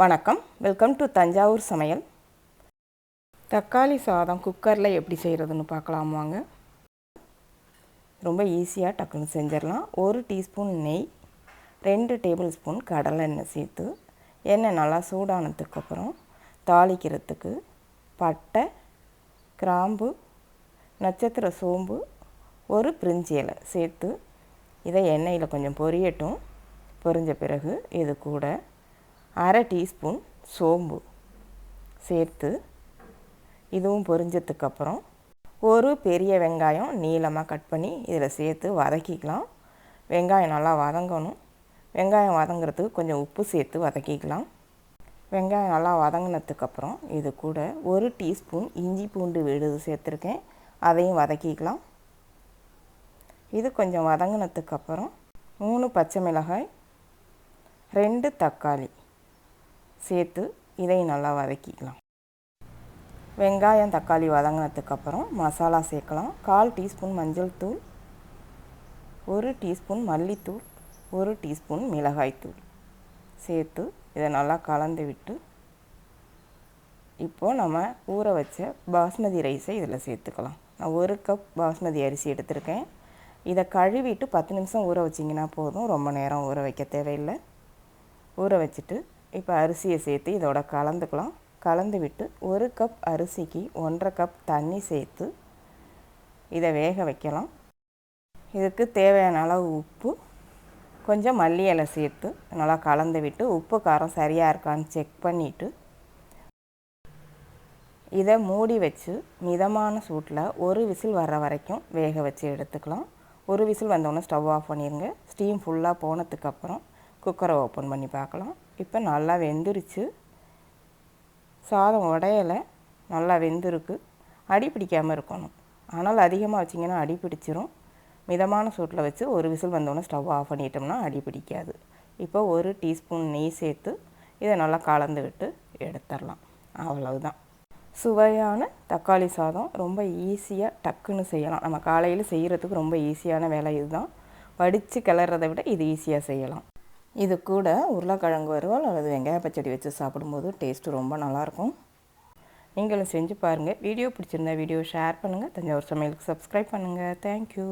வணக்கம். Welcome to Thanjavur சமையல். தக்காளி சாதம் குக்கரில் எப்படி செய்கிறதுன்னு பார்க்கலாம் வாங்க. ரொம்ப ஈஸியாக டக்குன்னு செஞ்சிடலாம். ஒரு டீஸ்பூன் நெய் ரெண்டு டேபிள் ஸ்பூன் கடலை எண்ணெய் சேர்த்து எண்ணெய் நல்லா சூடானதுக்கப்புறம் தாளிக்கிறதுக்கு பட்டை கிராம்பு நட்சத்திர சோம்பு ஒரு பிரிஞ்சி இலை சேர்த்து இதை எண்ணெயில் கொஞ்சம் பொரியட்டும். பொரிஞ்ச பிறகு இது கூட அரை டீஸ்பூன் சோம்பு சேர்த்து இதுவும் பொரிஞ்சதுக்கப்புறம் ஒரு பெரிய வெங்காயம் நீளமாக கட் பண்ணி இதில் சேர்த்து வதக்கிக்கலாம். வெங்காயம் நல்லா வதங்கணும். வெங்காயம் வதங்குறதுக்கு கொஞ்சம் உப்பு சேர்த்து வதக்கிக்கலாம். வெங்காயம் நல்லா வதங்கினதுக்கப்புறம் இது கூட ஒரு டீஸ்பூன் இஞ்சி பூண்டு விழுது சேர்த்துருக்கேன். அதையும் வதக்கிக்கலாம். இது கொஞ்சம் வதங்கினதுக்கப்புறம் மூணு பச்சை மிளகாய் ரெண்டு தக்காளி. சேர்த்து இதையும் நல்லா வதக்கிக்கலாம். வெங்காயம் தக்காளி வதங்கினதுக்கப்புறம் மசாலா சேர்க்கலாம். கால் டீஸ்பூன் மஞ்சள் தூள் ஒரு டீஸ்பூன் மல்லித்தூள் ஒரு டீஸ்பூன் மிளகாய்த்தூள் சேர்த்து இதை நல்லா கலந்து விட்டு இப்போது நம்ம ஊற வச்ச பாஸ்மதி ரைஸை இதில் சேர்த்துக்கலாம். நான் ஒரு கப் பாஸ்மதி அரிசி எடுத்திருக்கேன். இதை கழுவிட்டு பத்து நிமிஷம் ஊற வச்சிங்கன்னா போதும். ரொம்ப நேரம் ஊற வைக்க தேவையில்லை. ஊற வச்சுட்டு இப்போ அரிசியை சேர்த்து இதோட கலந்துக்கலாம். கலந்து விட்டு ஒரு கப் அரிசிக்கு ஒன்றரை கப் தண்ணி சேர்த்து இதை வேக வைக்கலாம். இதுக்கு தேவையான அளவு உப்பு கொஞ்சம் மல்லி இலை சேர்த்து நல்லா கலந்து விட்டு உப்பு காரம் சரியாக இருக்கான்னு செக் பண்ணிவிட்டு இதை மூடி வச்சு மிதமான சூட்டில் ஒரு விசில் வர்ற வரைக்கும் வேக வச்சு எடுத்துக்கலாம். ஒரு விசில் வந்தோடனே ஸ்டவ் ஆஃப் பண்ணிடுங்க ஸ்டீம் ஃபுல்லாக போனதுக்கப்புறம் குக்கரை ஓப்பன் பண்ணி பார்க்கலாம். இப்போ நல்லா வெந்துருச்சு. சாதம் உடையலை. நல்லா வெந்திருக்கு. அடி பிடிக்காமல் இருக்கணும். ஆனால் அதிகமாக வச்சிங்கன்னா அடி பிடிச்சிரும். மிதமான சூட்டில் வச்சு ஒரு விசில் வந்தோடனே ஸ்டவ் ஆஃப் பண்ணிட்டோம்னா அடி பிடிக்காது. இப்போ ஒரு டீஸ்பூன் நெய் சேர்த்து இதை நல்லா கலந்து விட்டு எடுத்துடலாம். அவ்வளவுதான். சுவையான தக்காளி சாதம். ரொம்ப ஈஸியாக டக்குன்னு செய்யலாம். நம்ம காலையில் செய்கிறதுக்கு ரொம்ப ஈஸியான வேலை இதுதான். வடித்து கிளறதை விட இது ஈஸியாக செய்யலாம். இது கூட உருளைக்கிழங்கு வறுவல் அல்லது வெங்காய பச்சடி வச்சு சாப்பிடும்போது டேஸ்ட்டு ரொம்ப நல்லாயிருக்கும். நீங்களும் செஞ்சு பாருங்கள் வீடியோ பிடிச்சிருந்தா வீடியோ ஷேர் பண்ணுங்கள் தஞ்சாவூர் சமையலுக்கு சப்ஸ்கிரைப் பண்ணுங்கள் தேங்க்யூ